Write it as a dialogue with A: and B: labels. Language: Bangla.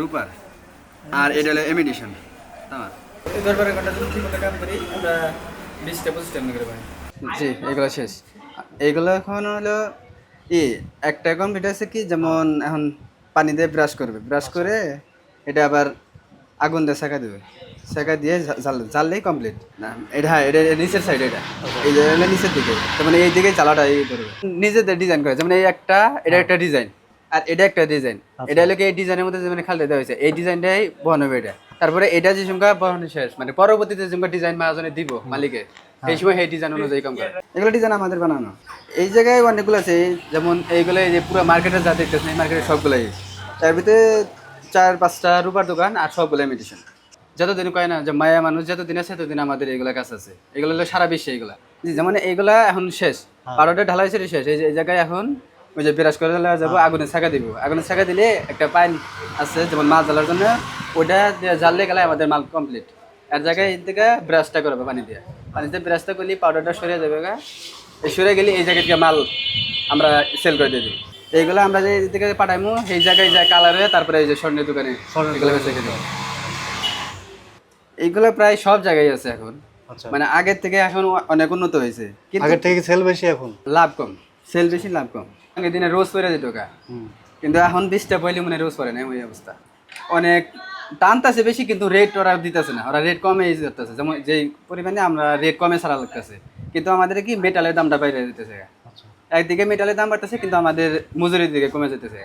A: রূপার আর এটা হলো এমিডিশন তামার
B: এই দরবারের ঘণ্টা যদি ঠিক কাম করি আমরা বিশটা পঁচিশটা করে পাই
A: জি এগুলো শেষ। এগুলো এখন হলো ই একটা কমপ্লিট আছে কি যেমন এখন পানি দিয়ে ব্রাশ করবে। ব্রাশ করে এটা আবার আগুন দিয়ে সেকা দেবে। সেকা দিয়ে জ্বাল জ্বাললেই কমপ্লিট না এটা হ্যাঁ এটা এটা নিচের সাইড এটা। এই নিচের দিকে। যেমন এই দিকে জ্বালাটা এই করবে। নিজেদের ডিজাইন করে যেমন এই একটা এটা একটা ডিজাইন আর এটা একটা ডিজাইন এটা হলো এই ডিজাইনের মধ্যে যে মানে খালতে দেওয়া হয়েছে এই ডিজাইনটাই বহন হবে এটা। তারপরে এটা যে সংখ্যা বহন শেষ। মানে পরবর্তীতে যে ডিজাইন মাহাজনে দিব মালিকে এই সময় এই ডিজাইন অনুযায়ী কম করে। এগুলো ডিজাইন আমাদের বানানো। এই জায়গায় অনেকগুলো আছে যেমন এইগুলো এই যে পুরো মার্কেটে যা দেখতেছেন এই মার্কেটের সবগুলোই। তার ভিতরে চার পাঁচটা রূপার দোকান আর সবগুলো মেডিসিন যতদিন কয় না যে মায়া মানুষ যতদিন আছে ততদিন আমাদের এইগুলা কাজ আছে। এগুলো হলো সারা বিশ্বে এগুলা জি, যেমন এইগুলা এখন শেষ। বারোটা ঢালাই ছিল শেষ। এই জায়গায় এখন ওই যে বিরাজ করে দেওয়া যাব আগুনে ছাকা দিব। আগুনে ছাকা দিলে একটা পাইন আছে যেমন মাছ জ্বালার জন্য। ওইটা দিয়ে জ্বাললে গেলে আমাদের মাল কমপ্লিট এর জায়গায় এই থেকে ব্রাশটা করবে পানি দিয়ে। পানি পানিতে ব্রাশটা করলে পাউডারটা সরে যাবে সরে গেলে এই জায়গায় থেকে মাল আমরা সেল করে দিয়ে দিই এইগুলো আমরা যে থেকে পাঠাইমু সেই জায়গায় যায় কালার হয়ে তারপরে এই যে স্বর্ণের দোকানে এগুলো বেচে খেতে এইগুলো প্রায় সব জায়গায় আছে এখন।
C: আচ্ছা।
A: মানে আগের থেকে এখন অনেক উন্নত হয়েছে।
C: আগের থেকে সেল বেশি এখন?
A: লাভ কম। সেল বেশি লাভ কম। আগের দিনে রোজ পরে যেত কিন্তু এখন বিশটা পয়লে মনে হয় রোজ পরে না ওই অবস্থা। অনেক টানতেছে বেশি কিন্তু রেট ওরা দিতেছে না। ওরা রেট কমে দিতেছে যেমন যেই পরিমাণে আমরা রেট কমে ছাড়া লাগতেছে। কিন্তু আমাদের কি মেটালের দামটা বাইরে দিতেছে একদিকে মেটালের দাম বাড়তেছে কিন্তু আমাদের মজুরির দিকে কমে যেতেছে।